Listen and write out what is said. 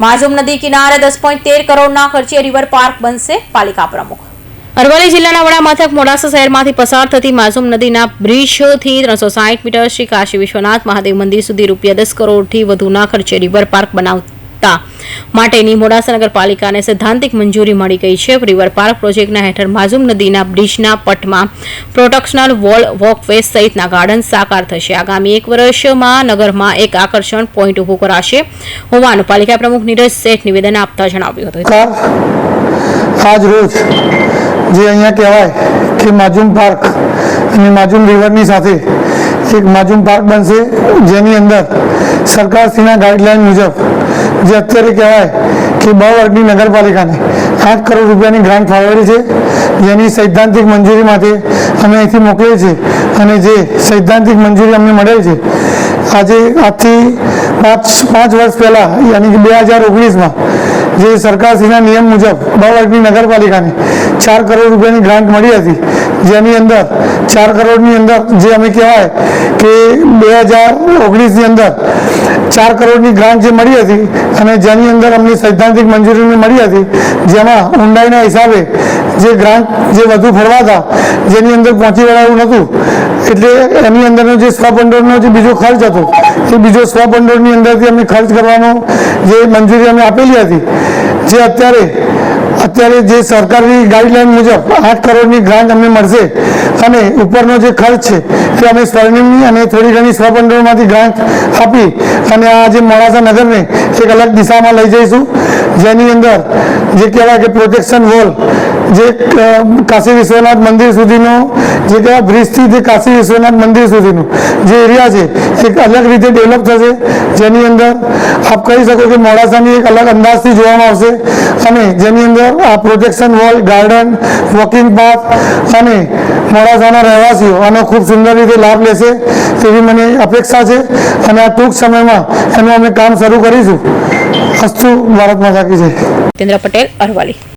માઝુમ નદી કિનારે દસ પોઈન્ટ તેર કરોડના ખર્ચે રિવર પાર્ક બનશે પાલિકા પ્રમુખ. અરવલ્લી જિલ્લાના વડા મથક મોડાસા શહેરમાંથી પસાર થતી માઝુમ નદીના બ્રિજથી ત્રણસો સાઠ મીટર શ્રી કાશી વિશ્વનાથ મહાદેવ મંદિર સુધી રૂપિયા દસ કરોડથી વધુના ખર્ચે રિવર પાર્ક બનાવતા માટેની મોડાસા નગરપાલિકાને સૈદ્ધાંતિક મંજૂરી મળી ગઈ છે. રિવર પાર્ક પ્રોજેક્ટના હેઠળ માઝુમ નદીના બ્રિજના પટમાં પ્રોટેક્શનલ વોલ વોકવે સહિતના ગાર્ડન સાકાર થશે. આગામી એક વર્ષમાં નગરમાં એક આકર્ષણ પોઈન્ટ ઊભું કરાશે. હોવાનું પાલિકા પ્રમુખ નીરજ શેઠ નિવેદન આપતા જણાવ્યું હતું. આજ જે અહીંયા કહેવાય કે માજુમ પાર્ક અને માજુમ રિવરની સાથે એક માજુમ પાર્ક બનશે, જેની અંદર સરકારશ્રીના ગાઈડલાઈન મુજબ જે અત્યારે કહેવાય કે બ વર્ગની નગરપાલિકાને આઠ કરોડ રૂપિયાની ગ્રાન્ટ ફાળવેલી છે. જેની સૈદ્ધાંતિક મંજૂરી માટે અમે અહીંથી મોકલીએ છીએ અને જે સૈદ્ધાંતિક મંજૂરી અમને મળેલ છે, આજે આજથી પાંચ પાંચ વર્ષ પહેલાં, યાની કે બે હજાર ઓગણીસમાં જે સરકારશ્રીના નિયમ મુજબ બ વર્ગની નગરપાલિકાને ચાર કરોડ રૂપિયાની ગ્રાન્ટ મળી હતી, જેની અંદર, ચાર કરોડની અંદર જે અમે કહેવાય કે બે હજાર ઓગણીસની અંદર ચાર કરોડની ગ્રાન્ટ જે મળી હતી અને જેની અંદર અમને સૈદ્ધાંતિક મંજૂરી મળી હતી, જેમાં ઊંડાઈના હિસાબે જે ગ્રાન્ટ જે વધુ ફળવાતા જેની અંદર પહોંચી વળાયું નહોતું, એટલે એની અંદરનો જે સ્વભંડોળનો જે બીજો ખર્ચ હતો, એ બીજો સ્વભંડોળની અંદરથી અમે ખર્ચ કરવાનો જે મંજૂરી અમે આપેલી હતી, જે અત્યારે અત્યારે જે સરકારની ગાઈડલાઈન મુજબ આઠ કરોડની ગ્રાન્ટ અમને મળશે અને ઉપરનો જે ખર્ચ છે તે અમે સ્વર્ણિમની અને થોડી ઘણી સ્વભંડોળમાંથી ગ્રાન્ટ આપી અને આ જે મોડાસા નગરને એક અલગ દિશામાં લઈ જઈશું. જેની અંદર જે કહેવાય કે પ્રોટેક્શન વોલ જે કાશી વિશ્વનાથ મંદિર સુધીનો, જે કહેવાય બ્રિજથી જે કાશી વિશ્વનાથ મંદિર સુધીનું જે એરિયા છે, એક અલગ રીતે ડેવલપ થશે. જેની અંદર આપ કહી શકો કે મોડાસાની એક અલગ અંદાજથી જોવામાં આવશે. અને જેની અંદર આ protection wall garden walking path અને મોડાસાના રહેવાસીઓ આનો ખૂબ સુંદર રીતે લાભ લેશે તેવી મને અપેક્ષા છે. અને આ ટૂંક સમયમાં એનું અમે કામ શરૂ કરીશું. અસ્તુ, ભારત માતા કી જીતેન્દ્ર પટેલ અરવાલી